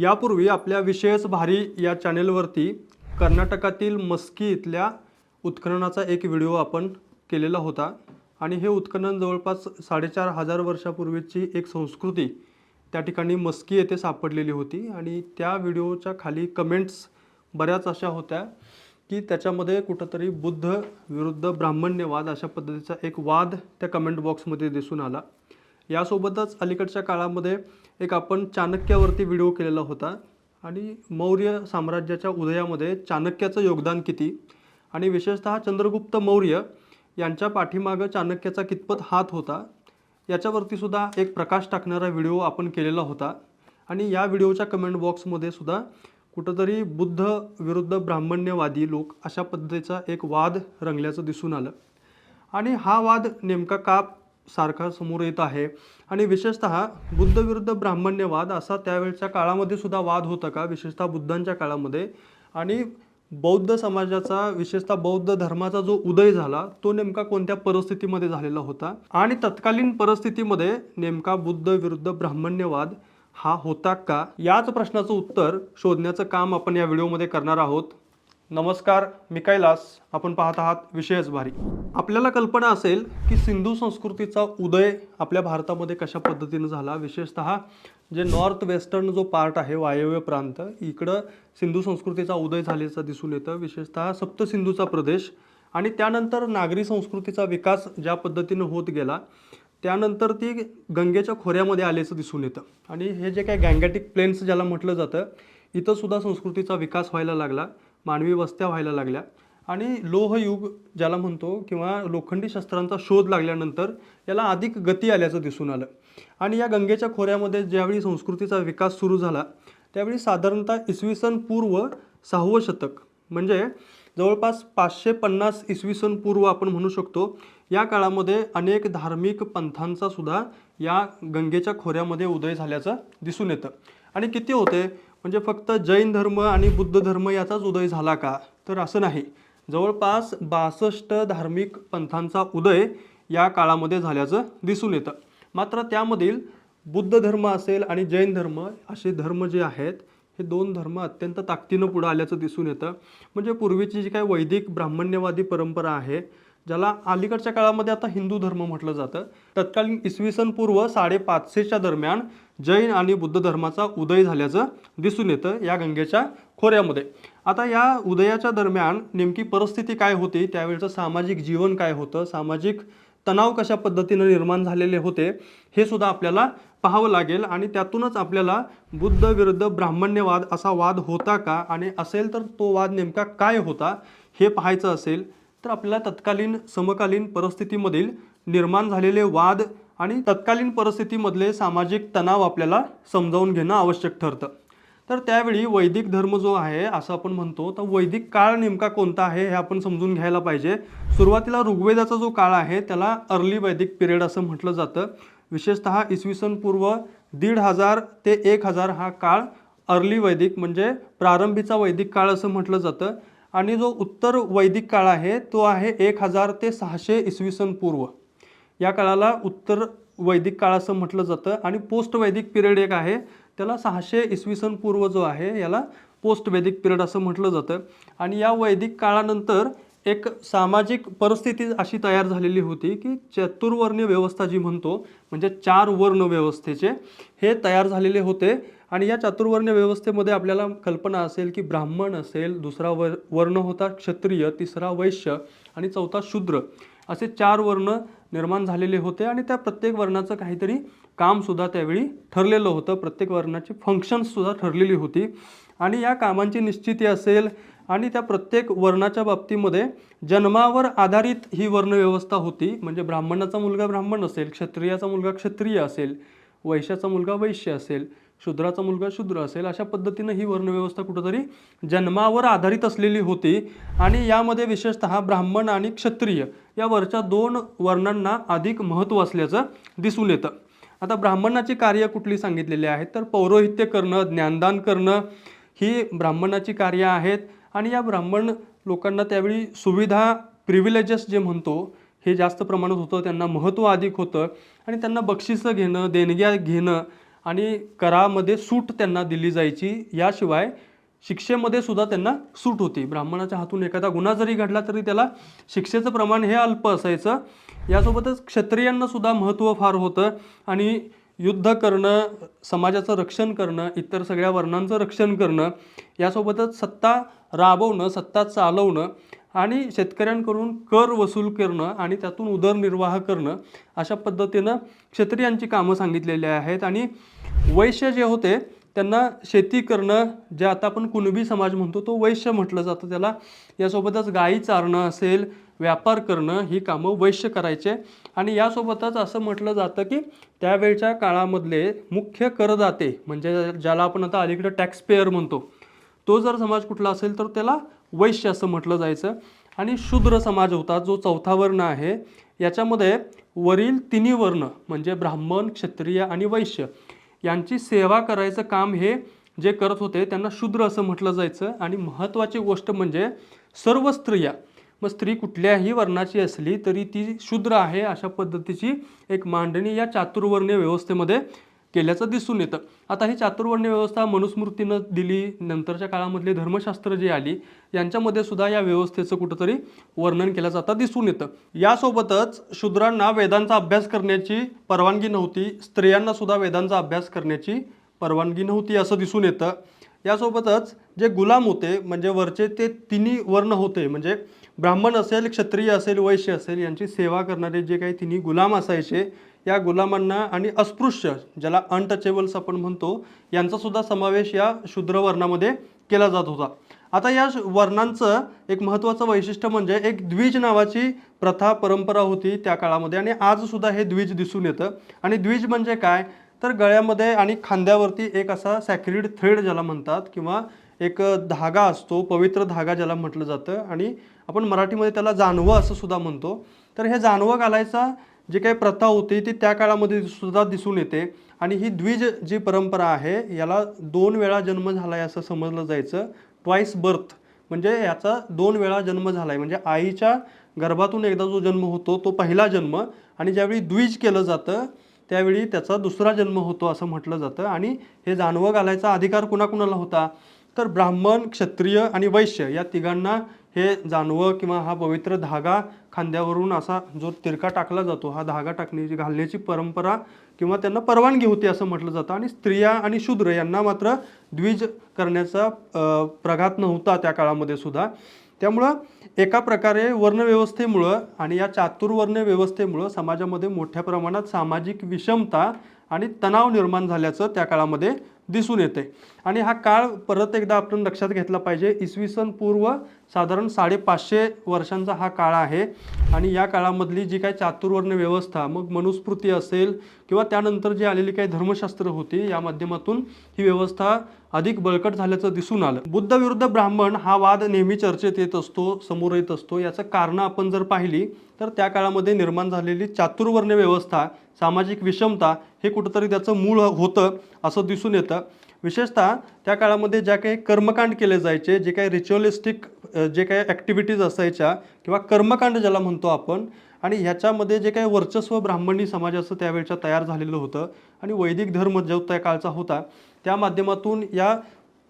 यापूर्वी आपल्या विशेष भारी या चॅनेलवरती कर्नाटकातील मस्की इथल्या उत्खननाचा एक व्हिडिओ आपण केलेला होता. आणि हे उत्खनन जवळपास साडेचार हजार वर्षापूर्वीची एक संस्कृती त्या ठिकाणी मस्की येथे सापडलेली होती. आणि त्या व्हिडिओच्या खाली कमेंट्स बऱ्याच अशा होत्या की त्याच्यामध्ये कुठंतरी बुद्ध विरुद्ध ब्राह्मण्यवाद अशा पद्धतीचा एक वाद त्या कमेंट बॉक्समध्ये दिसून आला. यासोबतच अलीकडच्या काळामध्ये एक आपण चाणक्यावरती व्हिडिओ केलेला होता आणि मौर्य साम्राज्याच्या उदयामध्ये चाणक्याचं योगदान किती? आणि विशेषतः चंद्रगुप्त मौर्य यांच्या पाठीमागं चाणक्याचा कितपत हात होता? याच्यावरती सुद्धा एक प्रकाश टाकणारा व्हिडिओ आपण केलेला होता. आणि या व्हिडिओच्या कमेंट बॉक्समध्ये सुद्धा कुठंतरी बुद्ध विरुद्ध ब्राह्मण्यवादी लोक अशा पद्धतीचा एक वाद रंगल्याचं दिसून आलं. आणि हा वाद नेमका का सारखा समोर येत आहे. आणि विशेषतः बुद्ध विरुद्ध ब्राह्मण्यवाद असा त्यावेळच्या काळामध्ये सुद्धा वाद होता का? विशेषतः बुद्धांच्या काळामध्ये. आणि बौद्ध समाजाचा विशेषतः बौद्ध धर्माचा जो उदय झाला तो नेमका कोणत्या परिस्थितीमध्ये झालेला होता? आणि तत्कालीन परिस्थितीमध्ये नेमका बुद्ध विरुद्ध ब्राह्मण्यवाद हा होता का? याच प्रश्नाचं उत्तर शोधण्याचं काम आपण या व्हिडिओमध्ये करणार आहोत. नमस्कार मी कैलास. आपण पाहत आहात विषयच भारी आपल्याला कल्पना असेल की सिंधू संस्कृतीचा उदय आपल्या भारतामध्ये कशा पद्धतीनं झाला? विशेषतः जे नॉर्थ वेस्टर्न जो पार्ट आहे वायव्य प्रांत इकडं सिंधू संस्कृतीचा उदय झाल्याचं दिसून येतं. विशेषतः सप्तसिंधूचा प्रदेश आणि त्यानंतर नागरी संस्कृतीचा विकास ज्या पद्धतीनं होत गेला त्यानंतर ती गंगेच्या खोऱ्यामध्ये आल्याचं दिसून येतं. आणि हे जे काही गँगॅटिक प्लेन्स ज्याला म्हटलं जातं इथंसुद्धा संस्कृतीचा विकास व्हायला लागला. मानवी वस्त्या व्हायला लागल्या. आणि लोहयुग ज्याला म्हणतो किंवा लोखंडी शस्त्रांचा शोध लागल्यानंतर याला अधिक गती आल्याचं दिसून आलं. आणि या गंगेच्या खोऱ्यामध्ये ज्यावेळी संस्कृतीचा विकास सुरू झाला त्यावेळी साधारणतः इसवी सन पूर्व सहावं शतक म्हणजे जवळपास पाचशे पन्नास इसवी सन पूर्व आपण म्हणू शकतो या काळामध्ये अनेक धार्मिक पंथांचा सुद्धा या गंगेच्या खोऱ्यामध्ये उदय झाल्याचं दिसून येतं. आणि किती होते? म्हणजे फक्त जैन धर्म आणि बुद्ध धर्म याचाच उदय झाला का? तर असं नाही. जवळपास बासष्ट धार्मिक पंथांचा उदय या काळामध्ये झाल्याचं दिसून येतं. मात्र त्यामधील बुद्ध धर्म असेल आणि जैन धर्म असे धर्म जे आहेत हे दोन धर्म अत्यंत ताकदीनं पुढं आल्याचं दिसून येतं. म्हणजे पूर्वीची जी काही वैदिक ब्राह्मण्यवादी परंपरा आहे ज्याला अलीकडच्या काळामध्ये आता हिंदू धर्म म्हटलं जातं. तत्कालीन इसवी सन पूर्व साडेपाचशेच्या दरम्यान जैन आणि बुद्ध धर्माचा उदय झाल्याचं दिसून येतं या गंगेच्या खोऱ्यामध्ये. आता या उदयाच्या दरम्यान नेमकी परिस्थिती काय होती? त्यावेळचं सामाजिक जीवन काय होतं? सामाजिक तणाव कशा पद्धतीनं निर्माण झालेले होते? हे सुद्धा आपल्याला पाहावं लागेल आणि त्यातूनच आपल्याला बुद्ध विरुद्ध ब्राह्मण्यवाद असा वाद होता का? आणि असेल तर तो वाद नेमका काय होता? हे पाहायचं असेल. तर आपल्याला तत्कालीन समकालीन परिस्थितीमधील निर्माण झालेले वाद आणि तत्कालीन परिस्थितीमधले सामाजिक तणाव आपल्याला समजावून घेणं आवश्यक ठरतं. तर त्यावेळी वैदिक धर्म जो आहे असं आपण म्हणतो तर वैदिक काळ नेमका कोणता आहे हे आपण समजून घ्यायला पाहिजे. सुरुवातीला ऋग्वेदाचा जो काळ आहे त्याला अर्ली वैदिक पिरियड असं म्हटलं जातं. विशेषतः इसवी सन पूर्व दीड हजार ते एक हजार हा काळ अर्ली वैदिक म्हणजे प्रारंभीचा वैदिक काळ असं म्हटलं जातं. आणि जो उत्तर वैदिक काळ आहे तो आहे एक हजार ते सहाशे इसवी सन पूर्व. या काळाला उत्तर वैदिक काळ असं म्हटलं जातं आणि पोस्ट वैदिक पिरियड एक आहे त्याला सहाशे इसवी सन पूर्व जो आहे याला पोस्ट वैदिक पिरियड असं म्हटलं जातं. आणि या वैदिक काळानंतर एक सामाजिक परिस्थिती अशी तयार झालेली होती की चतुर्वर्णीय व्यवस्था जी म्हणतो म्हणजे चार वर्ण व्यवस्थेचे हे तयार झालेले होते. आणि या चातुर्वर्ण्य व्यवस्थेमध्ये आपल्याला कल्पना असेल की ब्राह्मण असेल दुसरा वर वर्ण होता क्षत्रिय तिसरा वैश्य आणि चौथा शूद्र. असे चार वर्ण निर्माण झालेले होते आणि त्या प्रत्येक वर्णाचं काहीतरी कामसुद्धा त्यावेळी ठरलेलं होतं. प्रत्येक वर्णाची फंक्शन्ससुद्धा ठरलेली होती. आणि या कामांची निश्चिती असेल आणि त्या प्रत्येक वर्णाच्या बाबतीमध्ये जन्मावर आधारित ही वर्णव्यवस्था होती. म्हणजे ब्राह्मणाचा मुलगा ब्राह्मण असेल क्षत्रियाचा मुलगा क्षत्रिय असेल वैश्याचा मुलगा वैश्य असेल. शूद्राचा मुलगा शूद्र असेल अशा पद्धतीनं ही वर्णव्यवस्था कुठंतरी जन्मावर आधारित असलेली होती. आणि यामध्ये विशेषतः ब्राह्मण आणि क्षत्रिय या वरच्या दोन वर्णांना अधिक महत्त्व असल्याचं दिसून येतं. आता ब्राह्मणाची कार्य कुठली सांगितलेली आहेत? तर पौरोहित्य करणं ज्ञानदान करणं ही ब्राह्मणाची कार्य आहेत. आणि या ब्राह्मण लोकांना त्यावेळी सुविधा प्रिव्हिलेजेस जे म्हणतो हे जास्त प्रमाणात होतं त्यांना महत्त्व अधिक होतं. आणि त्यांना बक्षिसं घेणं देणग्या घेणं आणि करामध्ये सूट त्यांना दिली जायची. याशिवाय शिक्षेमध्ये सुद्धा त्यांना सूट होती. ब्राह्मणाच्या हातून एखादा गुन्हा जरी घडला तरी त्याला शिक्षेचं प्रमाण हे अल्प असायचं. यासोबतच क्षत्रियांना सुद्धा महत्त्व फार होतं. आणि युद्ध करणं समाजाचं रक्षण करणं इतर सगळ्या वर्णांचं रक्षण करणं यासोबतच सत्ता राबवणं सत्ता चालवणं आणि शेतकऱ्यांकडून कर वसूल करणं आणि त्यातून उदरनिर्वाह करणं अशा पद्धतीनं क्षत्रियांची कामं सांगितलेली आहेत. आणि वैश्य जे होते त्यांना शेती करणं जे आता आपण कुणबी समाज म्हणतो तो वैश्य म्हटलं जातं. त्याला यासोबतच गायी चारणं असेल व्यापार करणं ही कामं वैश्य करायचे. आणि यासोबतच असं म्हटलं जातं की त्यावेळच्या काळामधले मुख्य करदाते म्हणजे ज्याला आपण आता अलीकडे टॅक्सपेअर म्हणतो तो जर समाज कुठला असेल तर त्याला वैश्य असं म्हटलं जायचं. आणि शूद्र समाज होता जो चौथा वर्ण आहे. याच्यामध्ये वरील तिन्ही वर्ण म्हणजे ब्राह्मण क्षत्रिय आणि वैश्य यांची सेवा करायचं काम हे जे करत होते त्यांना शूद्र असं म्हटलं जायचं. आणि महत्त्वाची गोष्ट म्हणजे सर्व स्त्रिया मग स्त्री कुठल्याही वर्णाची असली तरी ती शूद्र आहे अशा पद्धतीची एक मांडणी या चातुर्वर्णीय व्यवस्थेमध्ये केल्याचं दिसून येतं. आता ही चातुर्वर्ण्य व्यवस्था मनुस्मृतीनं दिली नंतरच्या काळामधले धर्मशास्त्र जे आली यांच्यामध्ये सुद्धा या व्यवस्थेचं कुठंतरी वर्णन केलं जातं दिसून येतं. यासोबतच शूद्रांना वेदांचा अभ्यास करण्याची परवानगी नव्हती स्त्रियांना सुद्धा वेदांचा अभ्यास करण्याची परवानगी नव्हती असं दिसून येतं. यासोबतच जे गुलाम होते म्हणजे वरचे ते तिन्ही वर्ण होते म्हणजे ब्राह्मण असेल क्षत्रिय असेल वैश्य असेल यांची सेवा करणारे जे काही तिन्ही गुलाम असायचे या गुलामांना आणि अस्पृश्य ज्याला अनटचेबल्स आपण म्हणतो यांचासुद्धा समावेश या शूद्र वर्णामध्ये केला जात होता. आता या श- वर्णांचं एक महत्त्वाचं वैशिष्ट्य म्हणजे एक द्विज नावाची प्रथा परंपरा होती त्या काळामध्ये आणि आजसुद्धा हे द्विज दिसून येतं. आणि द्विज म्हणजे काय? तर गळ्यामध्ये आणि खांद्यावरती एक असा सॅक्रिड थ्रेड ज्याला म्हणतात किंवा एक धागा असतो पवित्र धागा ज्याला म्हटलं जातं. आणि आपण मराठीमध्ये त्याला जानवं असं सुद्धा म्हणतो. तर हे जानवं घालायचा जी काही प्रथा होती ती त्या काळामध्ये सुद्धा दिसून येते. आणि ही द्विज जी परंपरा आहे याला दोन वेळा जन्म झाला आहे असं समजलं जायचं. ट्वाईस बर्थ म्हणजे याचा दोन वेळा जन्म झाला आहे म्हणजे आईच्या गर्भातून एकदा जो जन्म होतो तो पहिला जन्म. आणि ज्यावेळी द्विज केलं जातं त्यावेळी त्याचा दुसरा जन्म होतो असं म्हटलं जातं. आणि हे जानवं घालायचा अधिकार कुणाकुणाला होता? तर ब्राह्मण क्षत्रिय आणि वैश्य या तिघांना हे जानवं किंवा हा पवित्र धागा खांद्यावरून असा जो तिरका टाकला जातो हा धागा टाकण्याची घालण्याची परंपरा किंवा त्यांना परवानगी होती असं म्हटलं जातं. आणि स्त्रिया आणि शूद्र यांना मात्र द्विज करण्याचा प्रघात नव्हता त्या काळामध्ये सुद्धा. त्यामुळं एका प्रकारे वर्णव्यवस्थेमुळं आणि या चातुर्वर्ण व्यवस्थेमुळं समाजामध्ये मोठ्या प्रमाणात सामाजिक विषमता आणि तणाव निर्माण झाल्याचं त्या काळामध्ये दिसून येते. आणि हा काळ परत एकदा आपण लक्षात घेतला पाहिजे इसवी सन पूर्व साधारण साडेपाचशे वर्षांचा हा काळ आहे. आणि या काळामधली जी काही चातुर्वर्ण व्यवस्था मग मनुस्मृती असेल किंवा त्यानंतर जी आलेली काही धर्मशास्त्र होती या माध्यमातून ही व्यवस्था अधिक बळकट झाल्याचं दिसून आलं. बुद्ध विरुद्ध ब्राह्मण हा वाद नेहमी चर्चेत येत असतो समोर येत असतो. याचं कारणं आपण जर पाहिली तर त्या काळामध्ये निर्माण झालेली चातुर्वर्ण व्यवस्था सामाजिक विषमता हे कुठंतरी त्याचं मूळ होतं असं दिसून येतं. विशेषतः त्या काळामध्ये ज्या काही कर्मकांड केले जायचे जे काही रिच्युअलिस्टिक जे काही ॲक्टिव्हिटीज असायच्या किंवा कर्मकांड ज्याला म्हणतो आपण आणि ह्याच्यामध्ये जे काही वर्चस्व ब्राह्मणी समाजाचं त्यावेळच्या तयार झालेलं होतं. आणि वैदिक धर्म जो त्या काळचा होता त्या माध्यमातून या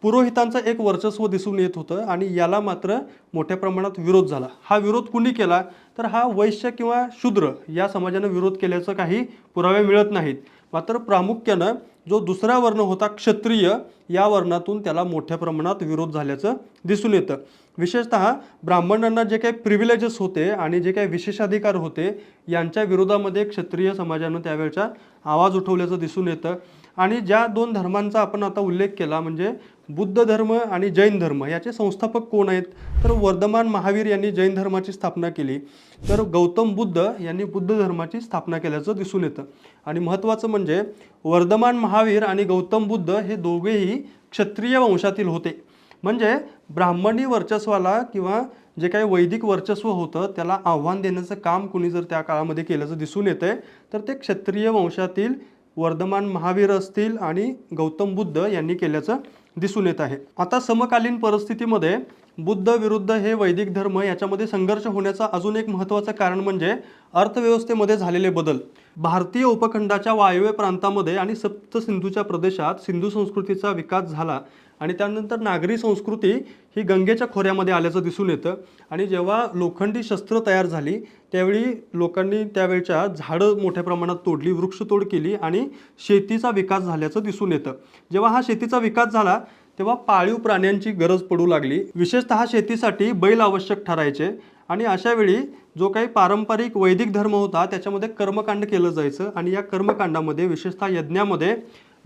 पुरोहितांचं एक वर्चस्व दिसून येत होतं आणि याला मात्र मोठ्या प्रमाणात विरोध झाला. हा विरोध कुणी केला? तर हा वैश्य किंवा शूद्र या समाजानं विरोध केल्याचं काही पुरावे मिळत नाहीत. मात्र प्रामुख्यानं जो दुसरा वर्ण होता क्षत्रिय या वर्णातून त्याला मोठ्या प्रमाणात विरोध झाल्याचं दिसून येतं. विशेषतः ब्राह्मणांना जे काही प्रिव्हिलेजेस होते आणि जे काही विशेषाधिकार होते यांच्या विरोधामध्ये क्षत्रिय समाजानं त्यावेळच्या आवाज उठवल्याचं दिसून येतं. आणि ज्या दोन धर्मांचा आपण आता उल्लेख केला म्हणजे बुद्ध धर्म आणि जैन धर्म याचे संस्थापक कोण आहेत? तर वर्धमान महावीर यांनी जैन धर्माची स्थापना केली. तर गौतम बुद्ध यांनी बुद्ध धर्माची स्थापना केल्याचं दिसून येतं. आणि महत्त्वाचं म्हणजे वर्धमान महावीर आणि गौतम बुद्ध हे दोघेही क्षत्रिय वंशातील होते. म्हणजे ब्राह्मणी वर्चस्वाला किंवा जे काही वैदिक वर्चस्व होतं त्याला आव्हान देण्याचं काम कुणी जर त्या काळामध्ये केल्याचं दिसून येतंय तर ते क्षत्रिय वंशातील वर्धमान महावीर असतील आणि गौतम बुद्ध यांनी केल्याचं दिसून येत आहे. आता समकालीन परिस्थितीमध्ये बुद्ध विरुद्ध हे वैदिक धर्म याच्यामध्ये संघर्ष होण्याचं अजून एक महत्त्वाचं कारण म्हणजे अर्थव्यवस्थेमध्ये झालेले बदल. भारतीय उपखंडाच्या वायव्य प्रांतामध्ये आणि सप्त सिंधूच्या प्रदेशात सिंधू संस्कृतीचा विकास झाला आणि त्यानंतर नागरी संस्कृती ही गंगेच्या खोऱ्यामध्ये आल्याचं दिसून येतं. आणि जेव्हा लोखंडी शस्त्र तयार झाली त्यावेळी लोकांनी त्यावेळच्या झाडं मोठ्या प्रमाणात तोडली वृक्षतोड केली आणि शेतीचा विकास झाल्याचं दिसून येतं. जेव्हा हा शेतीचा विकास झाला तेव्हा पाळीव प्राण्यांची गरज पडू लागली. विशेषतः शेतीसाठी बैल आवश्यक ठरायचे आणि अशावेळी जो काही पारंपरिक वैदिक धर्म होता त्याच्यामध्ये कर्मकांड केलं जायचं आणि या कर्मकांडामध्ये विशेषतः यज्ञामध्ये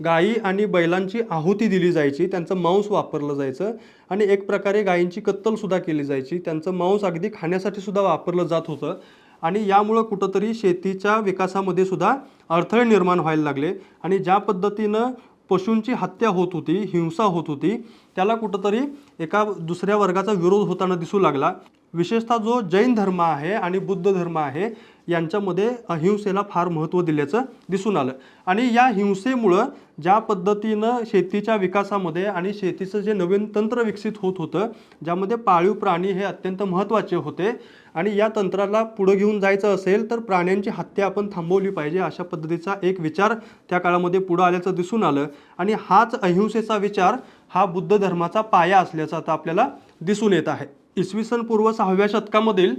गायी आणि बैलांची आहुती दिली जायची त्यांचं मांस वापरलं जायचं आणि एक प्रकारे गायींची कत्तलसुद्धा केली जायची. त्यांचं मांस अगदी खाण्यासाठी सुद्धा वापरलं जात होतं आणि यामुळं कुठंतरी शेतीच्या विकासामध्ये सुद्धा अडथळे निर्माण व्हायला लागले आणि ज्या पद्धतीनं पशूंची हत्या होत होती हिंसा होत होती त्याला कुठंतरी एका दुसऱ्या वर्गाचा विरोध होताना दिसू लागला. विशेषतः जो जैन धर्म आहे आणि बुद्ध धर्म आहे यांच्यामध्ये अहिंसेला फार महत्त्व दिल्याचं दिसून आलं. आणि या हिंसेमुळं ज्या पद्धतीनं शेतीच्या विकासामध्ये आणि शेतीचं जे नवीन तंत्र विकसित होत होतं ज्यामध्ये पाळीव प्राणी हे अत्यंत महत्त्वाचे होते आणि या तंत्राला पुढं घेऊन जायचं असेल तर प्राण्यांची हत्या आपण थांबवली पाहिजे अशा पद्धतीचा एक विचार त्या काळामध्ये पुढं आल्याचं दिसून आलं. आणि हाच अहिंसेचा विचार हा बुद्ध धर्माचा पाया असल्याचं आता आपल्याला दिसून येत आहे. इसवी सन पूर्व सहाव्या शतकामधील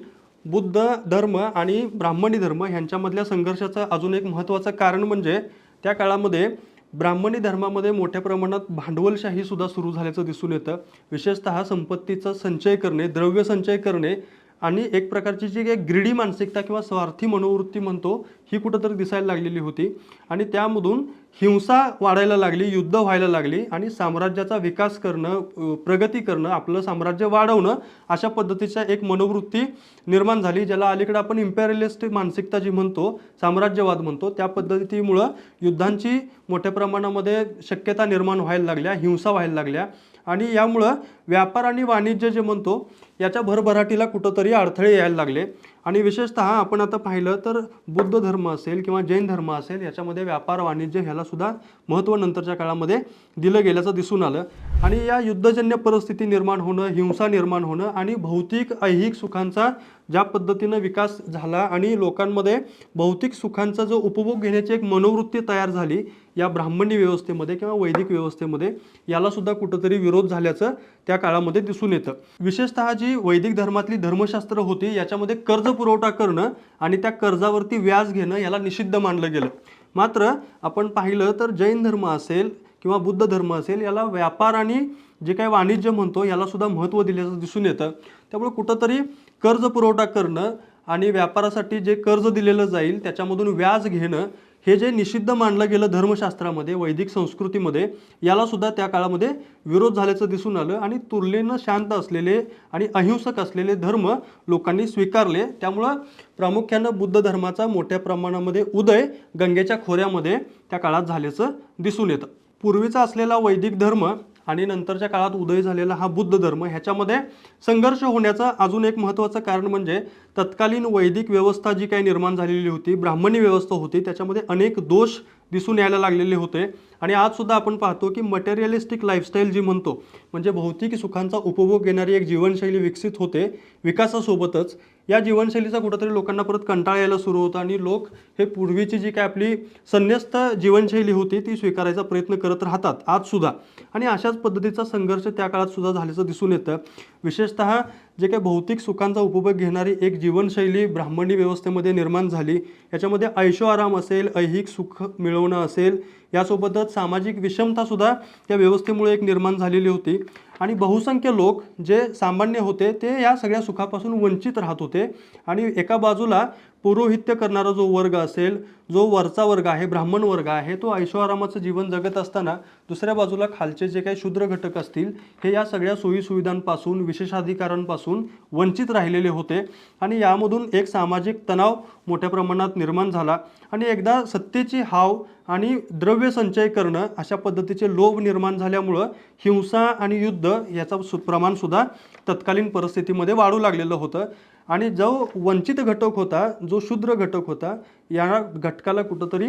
बुद्ध धर्म आणि ब्राह्मणी धर्म ह्यांच्यामधल्या संघर्षाचं अजून एक महत्त्वाचं कारण म्हणजे त्या काळामध्ये ब्राह्मणी धर्मामध्ये मोठ्या प्रमाणात भांडवलशाही सुद्धा सुरू झाल्याचं दिसून येतं. विशेषतः संपत्तीचा संचय करणे द्रव्य संचय करणे आणि एक प्रकारची जी काही ग्रीडी मानसिकता किंवा स्वार्थी मनोवृत्ती म्हणतो ही कुठंतरी दिसायला लागलेली होती. आणि त्यामधून हिंसा वाढायला लागली युद्ध व्हायला लागली आणि साम्राज्याचा विकास करणं प्रगती करणं आपलं साम्राज्य वाढवणं अशा पद्धतीच्या एक मनोवृत्ती निर्माण झाली ज्याला अलीकडे आपण इम्पेरियलिस्ट मानसिकता जी म्हणतो साम्राज्यवाद म्हणतो त्या पद्धतीमुळं युद्धांची मोठ्या प्रमाणामध्ये शक्यता निर्माण व्हायला लागल्या हिंसा व्हायला लागल्या. आणि यामुळं व्यापार आणि वाणिज्य जे म्हणतो याच्या भरभराटीला कुठंतरी अडथळे यायला लागले. आणि विशेषतः आपण आता पाहिलं तर बुद्ध धर्म असेल किंवा जैन धर्म असेल याच्यामध्ये व्यापार वाणिज्य ह्याला सुद्धा महत्त्व नंतरच्या काळामध्ये दिलं गेल्याचं दिसून आलं. आणि या युद्धजन्य परिस्थिती निर्माण होणं हिंसा निर्माण होणं आणि भौतिक ऐहिक सुखांचा ज्या पद्धतीनं विकास झाला आणि लोकांमध्ये भौतिक सुखांचा जो उपभोग घेण्याची एक मनोवृत्ती तयार झाली या ब्राह्मणी व्यवस्थेमध्ये किंवा वैदिक व्यवस्थेमध्ये यालासुद्धा कुठंतरी विरोध झाल्याचं त्या काळामध्ये दिसून येतं. विशेषतः जी वैदिक धर्मातली धर्मशास्त्र होती याच्यामध्ये कर्ज पुरवठा करणं आणि त्या कर्जावरती व्याज घेणं याला निषिद्ध मानलं गेलं. मात्र आपण पाहिलं तर जैन धर्म असेल किंवा बुद्ध धर्म असेल याला व्यापार आणि जे काही वाणिज्य म्हणतो याला सुद्धा महत्त्व दिल्याचं दिसून येतं. त्यामुळे कुठंतरी कर्ज पुरवठा करणं आणि व्यापारासाठी जे कर्ज दिलेलं जाईल त्याच्यामधून व्याज घेणं हे जे निषिद्ध मानलं गेलं धर्मशास्त्रामध्ये वैदिक संस्कृतीमध्ये याला सुद्धा त्या काळामध्ये विरोध झाल्याचं दिसून आलं आणि तुलनेनं शांत असलेले आणि अहिंसक असलेले धर्म लोकांनी स्वीकारले. त्यामुळं प्रामुख्यानं बुद्ध धर्माचा मोठ्या प्रमाणामध्ये उदय गंगेच्या खोऱ्यामध्ये त्या काळात झाल्याचं दिसून येतं. पूर्वीचा असलेला वैदिक धर्म आणि नंतरच्या काळात उदय झालेला हा बुद्ध धर्म ह्याच्यामध्ये संघर्ष होण्याचं अजून एक महत्त्वाचं कारण म्हणजे तत्कालीन वैदिक व्यवस्था जी काही निर्माण झालेली होती ब्राह्मणी व्यवस्था होती त्याच्यामध्ये अनेक दोष दिसून यायला लागलेले होते. आणि आजसुद्धा आपण पाहतो की मटेरियलिस्टिक लाईफस्टाईल जी म्हणतो म्हणजे भौतिक सुखांचा उपभोग घेणारी एक जीवनशैली विकसित होते विकासासोबतच या जीवनशैलीचा कुठंतरी लोकांना परत कंटाळा यायला सुरू होता आणि लोक हे पूर्वीची जी काय आपली संन्यस्त जीवनशैली होती ती स्वीकारायचा प्रयत्न करत राहतात आजसुद्धा आणि अशाच पद्धतीचा संघर्ष त्या काळात सुद्धा झाल्याचं दिसून येतं. विशेषतः जे काही भौतिक सुखांचा उपभोग घेणारी एक जीवनशैली ब्राह्मणी व्यवस्थेमध्ये निर्माण झाली. याच्यामध्ये ऐशो आराम असेल ऐहिक सुख मिळवणं असेल यासोबतच सामाजिक विषमतासुद्धा त्या व्यवस्थेमुळे एक निर्माण झालेली होती. आणि बहुसंख्य लोक जे सामान्य होते ते या सगळ्या सुखापासून वंचित राहत होते. आणि एका बाजूला पौरोहित्य करणारा जो वर्ग असेल जो वरचा वर्ग आहे ब्राह्मण वर्ग आहे तो ऐशोआरामाचं जीवन जगत असताना दुसऱ्या बाजूला खालचे जे काही शूद्र घटक असतील हे या सगळ्या सोयीसुविधांपासून विशेषाधिकारांपासून वंचित राहिलेले होते. आणि यामधून एक सामाजिक तणाव मोठ्या प्रमाणात निर्माण झाला. आणि एकदा सत्तेची हाव आणि द्रव्य संचय करणं अशा पद्धतीचे लोभ निर्माण झाल्यामुळं हिंसा आणि युद्ध याचं सु प्रमाणसुद्धा तत्कालीन परिस्थितीमध्ये वाढू लागलेलं होतं. आणि जो वंचित घटक होता जो शूद्र घटक होता या घटकाला कुठंतरी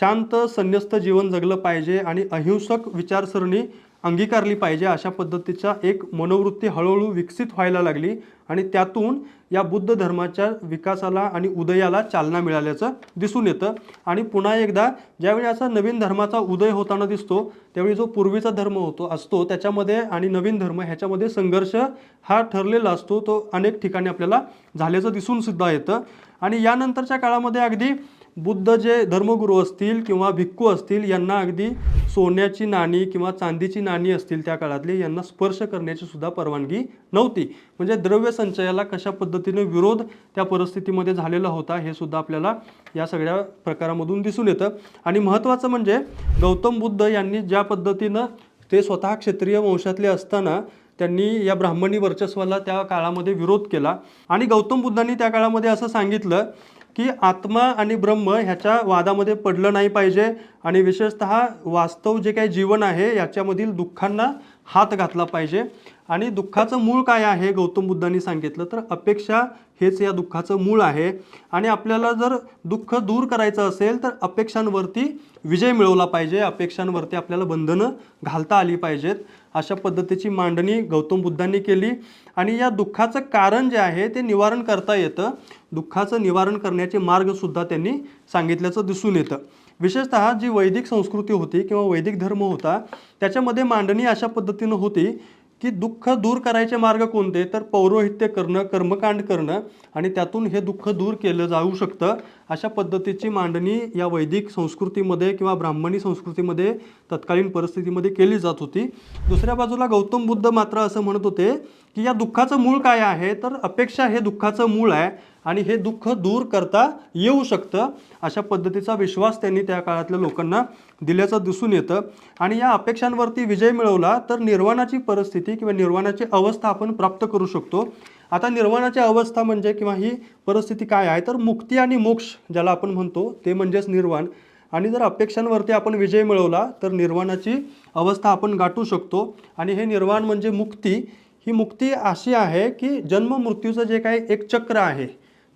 शांत संन्यस्त जीवन जगलं पाहिजे आणि अहिंसक विचारसरणी अंगीकारली पाहिजे अशा पद्धतीचा एक मनोवृत्ती हळूहळू विकसित व्हायला लागली. आणि त्यातून या बुद्ध धर्माच्या विकासाला आणि उदयाला चालना मिळाल्याचं दिसून येतं. आणि पुन्हा एकदा ज्यावेळी असा नवीन धर्माचा उदय होताना दिसतो त्यावेळी जो पूर्वीचा धर्म होतो असतो त्याच्यामध्ये आणि नवीन धर्म ह्याच्यामध्ये संघर्ष हा ठरलेला असतो तो अनेक ठिकाणी आपल्याला झाल्याचं दिसून सुद्धा येतं. आणि यानंतरच्या काळामध्ये अगदी बुद्ध जे धर्मगुरू असतील किंवा भिक्खू असतील यांना अगदी सोन्याची नाणी किंवा चांदीची नाणी असतील त्या काळातली यांना स्पर्श करण्याची सुद्धा परवानगी नव्हती. म्हणजे द्रव्य संचयाला कशा पद्धतीने विरोध त्या परिस्थितीमध्ये झालेला होता हे सुद्धा आपल्याला या सगळ्या प्रकारामधून दिसून येतं. आणि महत्त्वाचं म्हणजे गौतम बुद्ध यांनी ज्या पद्धतीनं ते स्वतः क्षेत्रीय वंशातले असताना त्यांनी या ब्राह्मणी वर्चस्वाला त्या काळामध्ये विरोध केला. आणि गौतम बुद्धांनी त्या काळामध्ये असं सांगितलं की आत्मा आणि ब्रह्म ह्याच्या वादामध्ये पडलं नाही पाहिजे आणि विशेषत वास्तव जे काही जीवन आहे याच्यामधील दुःखांना हात घातला पाहिजे. आणि दुःखाचं मूळ काय आहे गौतम बुद्धांनी सांगितलं तर अपेक्षा हेच या दुःखाचं मूळ आहे. आणि आपल्याला जर दुःख दूर करायचं असेल तर अपेक्षांवरती विजय मिळवला पाहिजे. अपेक्षांवरती आपल्याला बंधनं घालता आली पाहिजेत. अशा पद्धतीची मांडणी गौतम बुद्धांनी केली. आणि या दुःखाचं कारण जे आहे ते निवारण करता येतं. दुःखाचं निवारण करण्याचे मार्गसुद्धा त्यांनी सांगितल्याचं दिसून येतं. विशेषतः जी वैदिक संस्कृती होती किंवा वैदिक धर्म होता त्याच्यामध्ये मांडणी अशा पद्धतीनं होती की दुःख दूर करायचे मार्ग कोणते? तर पौरोहित्य करणं कर्मकांड करणं आणि त्यातून हे दुःख दूर केलं जाऊ शकतं. अशा पद्धतीची मांडणी या वैदिक संस्कृतीमध्ये किंवा ब्राह्मणी संस्कृतीमध्ये तत्कालीन परिस्थितीमध्ये केली जात होती. दुसऱ्या बाजूला गौतम बुद्ध मात्र असं म्हणत होते की या दुःखाचं मूळ काय आहे? तर अपेक्षा हे दुःखाचं मूळ आहे आणि हे दुःख दूर करता येऊ शकतं अशा पद्धतीचा विश्वास त्यांनी त्या काळातल्या लोकांना दिल्याचं दिसून येतं. आणि या अपेक्षांवरती विजय मिळवला तर निर्वाणाची परिस्थिती किंवा निर्वाणाची अवस्था आपण प्राप्त करू शकतो. आता निर्वाणाची अवस्था म्हणजे किंवा ही परिस्थिती काय आहे? तर मुक्ती आणि मोक्ष ज्याला आपण म्हणतो ते म्हणजेच निर्वाण. आणि जर अपेक्षांवरती आपण विजय मिळवला तर निर्वाणाची अवस्था आपण गाठू शकतो. आणि हे निर्वाण म्हणजे मुक्ती. ही मुक्ती अशी आहे की जन्म मृत्यूचं जे काही एक चक्र आहे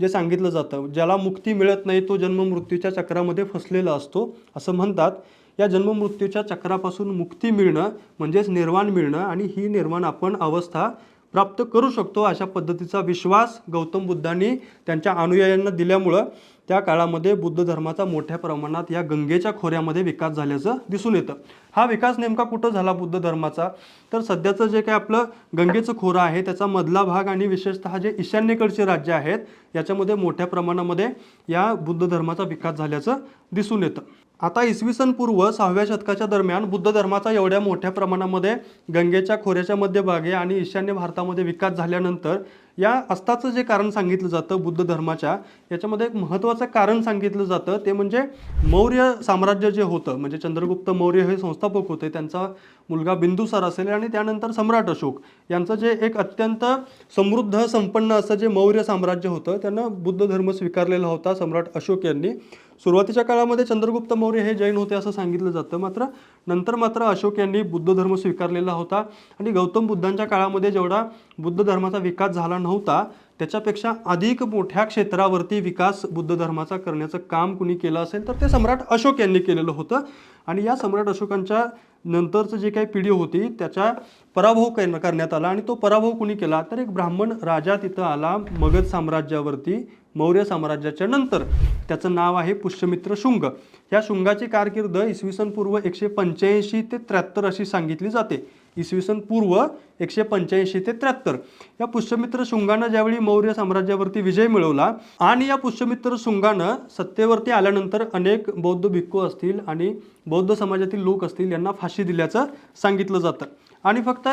जे सांगितलं जातं ज्याला मुक्ती मिळत नाही तो जन्म मृत्यूच्या चक्रामध्ये फसलेला असतो असं म्हणतात. या जन्म मृत्यूच्या चक्रापासून मुक्ती मिळणं म्हणजेच निर्वाण मिळणं. आणि ही निर्वाण आपण अवस्था प्राप्त करू शकतो अशा पद्धतीचा विश्वास गौतम बुद्धांनी त्यांच्या अनुयायांना दिल्यामुळं त्या काळामध्ये बुद्ध धर्माचा मोठ्या प्रमाणात या गंगेच्या खोऱ्यामध्ये विकास झाल्याचं दिसून येतं. हा विकास नेमका कुठं झाला बुद्ध धर्माचा? तर सध्याचं जे काही आपलं गंगेचं खोरं आहे त्याचा मधला भाग आणि विशेषतः जे ईशान्येकडचे राज्य आहेत याच्यामध्ये मोठ्या प्रमाणामध्ये या बुद्ध धर्माचा विकास झाल्याचं दिसून येतं. आता इसवी सन पूर्व सहाव्या शतकाच्या दरम्यान बुद्ध धर्माचा एवढ्या मोठ्या प्रमाणामध्ये गंगेच्या खोऱ्याच्या मध्यभागी आणि ईशान्य भारतामध्ये विकास झाल्यानंतर या अस्ताचं जे कारण सांगितलं जातं बुद्ध धर्माच्या याच्यामध्ये एक महत्त्वाचं कारण सांगितलं जातं ते म्हणजे मौर्य साम्राज्य जे होतं म्हणजे चंद्रगुप्त मौर्य हे संस्थापक होते त्यांचा मुलगा बिंदुसार असेल आणि त्यानंतर सम्राट अशोक यांचं जे एक अत्यंत समृद्ध संपन्न असं जे मौर्य साम्राज्य होतं त्यानं बुद्ध धर्म स्वीकारलेला होता सम्राट अशोक यांनी. सुरुवातीच्या काळामध्ये चंद्रगुप्त मौर्य हे जैन होते असं सांगितलं जातं. मात्र नंतर मात्र अशोक यांनी बुद्ध धर्म स्वीकारलेला होता आणि गौतम बुद्धांच्या काळामध्ये जेवढा बुद्ध धर्माचा विकास झाला नव्हता त्याच्यापेक्षा अधिक मोठ्या क्षेत्रावरती विकास बुद्ध धर्माचा करण्याचं काम कुणी केलं असेल तर ते सम्राट अशोक यांनी केलेलं होतं. आणि या सम्राट अशोकांच्या नंतरचं जे काही पिढी होती त्याचा पराभव करण्यात आला आणि तो पराभव कुणी केला? तर एक ब्राह्मण राजा तिथं आला मगध साम्राज्यावरती. मौर्य साम्राज्याच्या नंतर. त्याचं नाव आहे पुष्यमित्र शुंग. या शुंगाची कारकीर्द इसवी सन पूर्व एकशे पंच्याऐंशी ते त्र्याहत्तर अशी सांगितली जाते. इसवी सन पूर्व एकशे पंच्याऐंशी ते त्र्याहत्तर. या पुष्यमित्र शुंगानं ज्यावेळी मौर्य साम्राज्यावरती विजय मिळवला आणि या पुष्यमित्र शुंगानं सत्तेवरती आल्यानंतर अनेक बौद्ध भिक्खू असतील आणि बौद्ध समाजातील लोक असतील यांना फाशी दिल्याचं सांगितलं जातं. आणि फक्त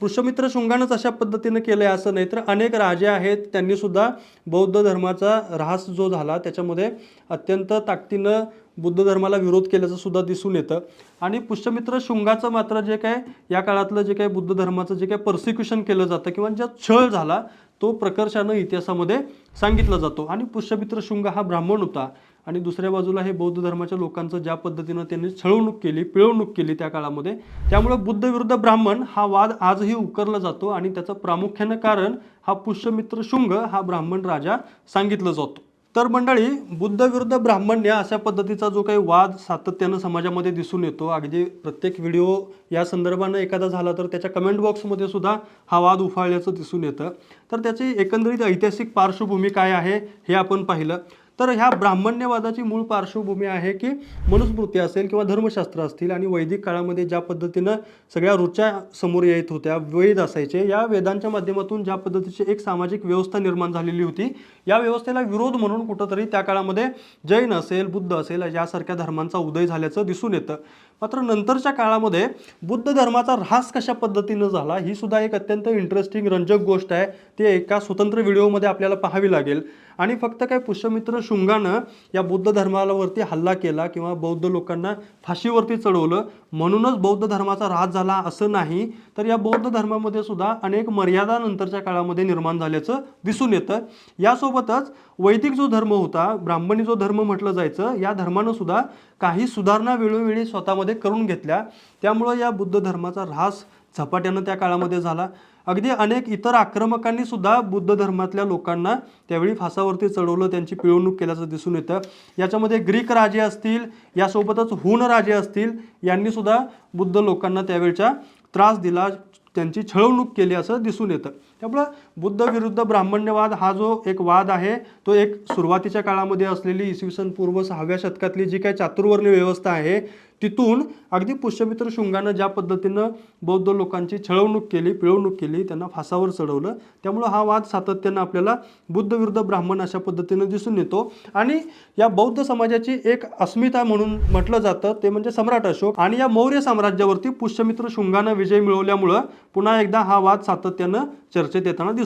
पुष्यमित्र शुंगानंच अशा पद्धतीनं केलं आहे असं नाही तर अनेक राजे आहेत त्यांनी सुद्धा बौद्ध धर्माचा ऱ्हास जो झाला त्याच्यामध्ये अत्यंत ताकदीनं बुद्ध धर्माला विरोध केल्याचं सुद्धा दिसून येतं. आणि पुष्यमित्र शुंगाचं मात्र जे काय या काळातलं जे काही बुद्ध धर्माचं जे काय पर्सिक्युशन केलं जातं किंवा ज्या छळ झाला तो प्रकर्षानं इतिहासामध्ये सांगितला जातो. आणि पुष्यमित्र शुंग हा ब्राह्मण होता. आणि दुसऱ्या बाजूला हे बौद्ध धर्माच्या लोकांचं ज्या पद्धतीनं त्यांनी छळवणूक केली पिळवणूक केली त्या काळामध्ये त्यामुळे बुद्ध विरुद्ध ब्राह्मण हा वाद आजही उकरला जातो आणि त्याचं प्रामुख्यानं कारण हा पुष्यमित्र शुंग हा ब्राह्मण राजा सांगितलं जातो. तर मंडळी बुद्ध विरुद्ध ब्राह्मण्य अशा पद्धतीचा जो काही वाद सातत्यानं समाजामध्ये दिसून येतो अगदी प्रत्येक व्हिडिओ या संदर्भानं एखादा झाला तर त्याच्या कमेंट बॉक्समध्ये सुद्धा हा वाद उफाळल्याचं दिसून येतं. तर त्याची एकंदरीत ऐतिहासिक पार्श्वभूमी काय आहे हे आपण पाहिलं. तर ह्या ब्राह्मण्यवादाची मूळ पार्श्वभूमी आहे की मनुस्मृती असेल किंवा धर्मशास्त्र असतील आणि वैदिक काळामध्ये ज्या पद्धतीनं सगळ्या रुचा समोर येत होत्या वेद असायचे या वेदांच्या माध्यमातून ज्या पद्धतीची एक सामाजिक व्यवस्था निर्माण झालेली होती या व्यवस्थेला विरोध म्हणून कुठंतरी त्या काळामध्ये जैन असेल बुद्ध असेल यासारख्या धर्मांचा उदय झाल्याचं दिसून येतं. मात्र नंतरच्या काळामध्ये बुद्ध धर्माचा ऱ्हास कशा पद्धतीनं झाला ही सुद्धा एक अत्यंत इंटरेस्टिंग रंजक गोष्ट आहे. ती एका स्वतंत्र व्हिडिओमध्ये आपल्याला पाहावी लागेल. आणि फक्त काय पुष्यमित्र शुंगानं या बुद्ध धर्मावरती हल्ला केला किंवा बौद्ध लोकांना फाशीवरती चढवलं म्हणूनच बौद्ध धर्माचा ऱ्हास झाला असं नाही तर या बौद्ध धर्मामध्ये सुद्धा अनेक मर्यादा नंतरच्या काळामध्ये निर्माण झाल्याचं दिसून येतं. यासोबतच वैदिक जो धर्म होता ब्राह्मणी जो धर्म म्हटलं जायचं या धर्मानं सुद्धा काही सुधारणा वेळोवेळी स्वतःमध्ये करून घेतल्या. त्यामुळं या बुद्ध धर्माचा ऱ्हास झपाट्यानं त्या काळामध्ये झाला. अगदी अनेक इतर आक्रमकांनी सुद्धा बुद्ध धर्मातल्या लोकांना त्यावेळी फासावरती चढवलं त्यांची पिळवणूक केल्याचं दिसून येतं. याच्यामध्ये ग्रीक राजे असतील यासोबतच हुन राजे असतील यांनी सुद्धा बुद्ध लोकांना त्यावेळच्या त्रास दिला त्यांची छळवणूक केली असं दिसून येतं. त्यामुळं बुद्ध विरुद्ध ब्राह्मण्यवाद हा जो एक वाद आहे तो एक सुरुवातीच्या काळामध्ये असलेली इसवी सन पूर्व सहाव्या शतकातली जी काही चातुर्वर्ण्य व्यवस्था आहे तिथून अगदी पुष्यमित्र शुंगानं ज्या पद्धतीनं बौद्ध लोकांची छळवणूक केली पिळवणूक केली त्यांना फासावर चढवलं त्यामुळं हा वाद सातत्यानं आपल्याला बुद्ध विरुद्ध ब्राह्मण अशा पद्धतीनं दिसून येतो. आणि या बौद्ध समाजाची एक अस्मिता म्हणून म्हटलं जातं ते म्हणजे सम्राट अशोक. आणि या मौर्य साम्राज्यावरती पुष्यमित्र शुंगानं विजय मिळवल्यामुळं पुन्हा एकदा हा वाद सातत्यानं चर्चेत येताना दिसतो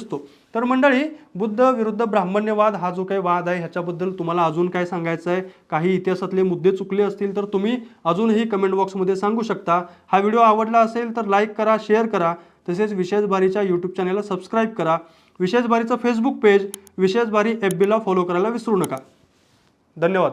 तर मंडळी बुद्ध विरुद्ध ब्राह्मण्यवाद हा जो काही वाद आहे ह्याच्याबद्दल तुम्हाला अजून काय सांगायचं आहे? काही इतिहासातले मुद्दे चुकले असतील तर तुम्ही अजूनही कमेंट बॉक्समध्ये सांगू शकता. हा व्हिडिओ आवडला असेल तर लाईक करा शेअर करा. तसेच विशेष भारीच्या यूट्यूब चॅनलला सबस्क्राईब करा. विशेष भारीचं फेसबुक पेज विशेष भारी एफ बीला फॉलो करायला विसरू नका. धन्यवाद.